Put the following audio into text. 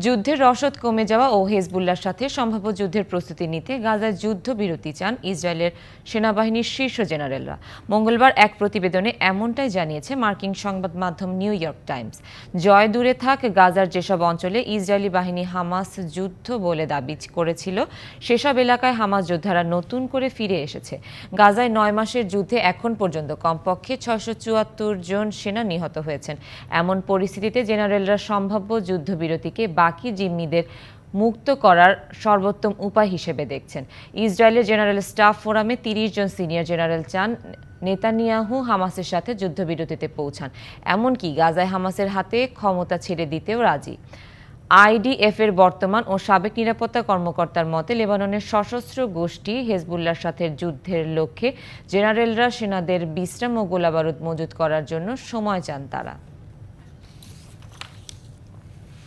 যুদ্ধের রসদ কমে যাওয়া ও হেজবুল্লার সাথে সম্ভাব্য যুদ্ধের প্রস্তুতি নিতে গাজায় যুদ্ধবিরতি চান ইসরায়েলের সেনাবাহিনীর শীর্ষ জেনারেলরা। মঙ্গলবার এক প্রতিবেদনে এমনটাই জানিয়েছে মার্কিন সংবাদ মাধ্যম নিউ ইয়র্ক টাইমস। জয় দূরে থাক, গাজার যেসব অঞ্চলে ইসরায়েলি বাহিনী হামাস যুদ্ধ বলে দাবি করেছিল, সেসব এলাকায় হামাস যোদ্ধারা নতুন করে ফিরে এসেছে। গাজায় নয় মাসের যুদ্ধে এখন পর্যন্ত কমপক্ষে ছয়শো চুয়াত্তর জন সেনা নিহত হয়েছেন। এমন পরিস্থিতিতে জেনারেলরা সম্ভাব্য যুদ্ধবিরতিকে বাকি জিম্মিদের মুক্ত করার সর্বোত্তম উপায় হিসেবে দেখছেন। ইসরায়েলের জেনারেল স্টাফ ফোরামে তিরিশ জন সিনিয়র জেনারেল চান। নেতানিয়াহু হামাসের সাথে যুদ্ধবিরতিতে পৌঁছান। এমনকি গাজায় হামাসের হাতে ক্ষমতা ছেড়ে দিতেও রাজি। আইডিএফ এর বর্তমান ও সাবেক নিরাপত্তা কর্মকর্তার মতে, লেবাননের সশস্ত্র গোষ্ঠী হেজবুল্লার সাথে যুদ্ধের লক্ষ্যে জেনারেলরা সেনাদের বিশ্রাম ও গোলাবারুদ মজুত করার জন্য সময় চান তারা।